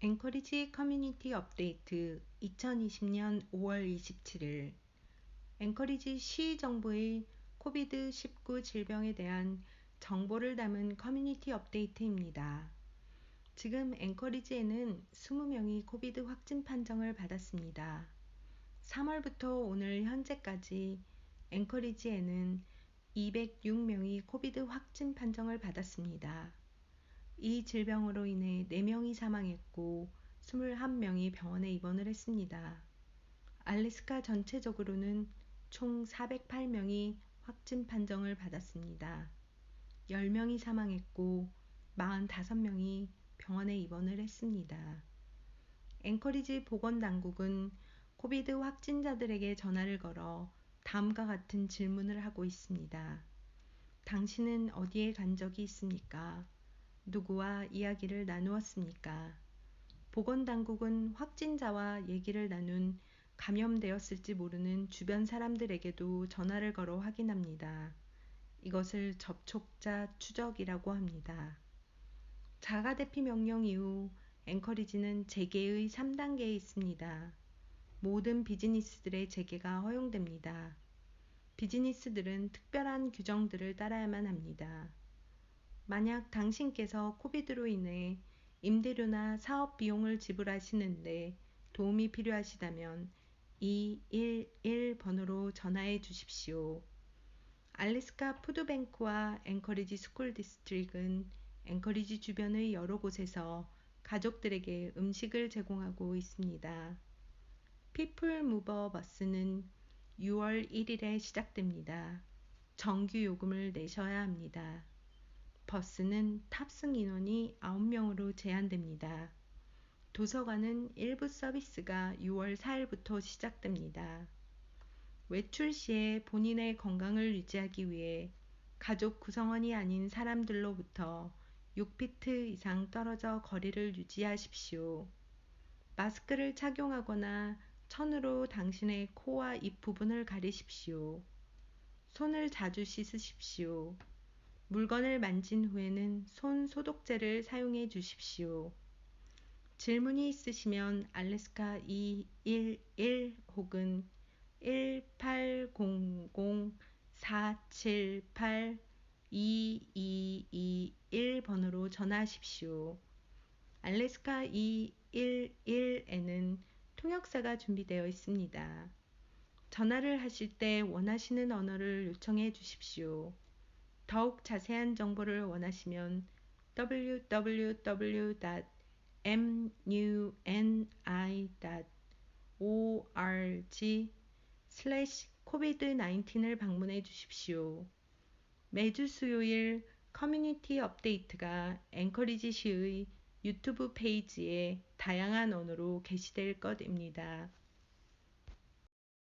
앵커리지 커뮤니티 업데이트 2020년 5월 27일 앵커리지 시 정부의 코비드-19 질병에 대한 정보를 담은 커뮤니티 업데이트입니다. 지금 앵커리지에는 20명이 코비드 확진 판정을 받았습니다. 3월부터 오늘 현재까지 앵커리지에는 206명이 코비드 확진 판정을 받았습니다. 이 질병으로 인해 4명이 사망했고 21명이 병원에 입원을 했습니다. 알래스카 전체적으로는 총 408명이 확진 판정을 받았습니다. 10명이 사망했고 45명이 병원에 입원을 했습니다. 앵커리지 보건당국은 코비드 확진자들에게 전화를 걸어 다음과 같은 질문을 하고 있습니다. 당신은 어디에 간 적이 있습니까? 누구와 이야기를 나누었습니까? 보건당국은 확진자와 얘기를 나눈 감염되었을지 모르는 주변 사람들에게도 전화를 걸어 확인합니다. 이것을 접촉자 추적이라고 합니다. 자가 대피 명령 이후 앵커리지는 재개의 3단계에 있습니다. 모든 비즈니스들의 재개가 허용됩니다. 비즈니스들은 특별한 규정들을 따라야만 합니다. 만약 당신께서 코비드로 인해 임대료나 사업 비용을 지불하시는데 도움이 필요하시다면 211 번호로 전화해 주십시오. 알래스카 푸드뱅크와 앵커리지 스쿨 디스트릭은 앵커리지 주변의 여러 곳에서 가족들에게 음식을 제공하고 있습니다. 피플 무버 버스는 6월 1일에 시작됩니다. 정규 요금을 내셔야 합니다. 버스는 탑승 인원이 9명으로 제한됩니다. 도서관은 일부 서비스가 6월 4일부터 시작됩니다. 외출 시에 본인의 건강을 유지하기 위해 가족 구성원이 아닌 사람들로부터 6피트 이상 떨어져 거리를 유지하십시오. 마스크를 착용하거나 천으로 당신의 코와 입 부분을 가리십시오. 손을 자주 씻으십시오. 물건을 만진 후에는 손 소독제를 사용해 주십시오. 질문이 있으시면 알래스카 211 혹은 1800-478-2221 번호로 전화하십시오. 알래스카 211에는 통역사가 준비되어 있습니다. 전화를 하실 때 원하시는 언어를 요청해 주십시오. 더욱 자세한 정보를 원하시면 www.muni.org covid-19을 방문해 주십시오. 매주 수요일 커뮤니티 업데이트가 앵커리지 시의 유튜브 페이지에 다양한 언어로 게시될 것입니다.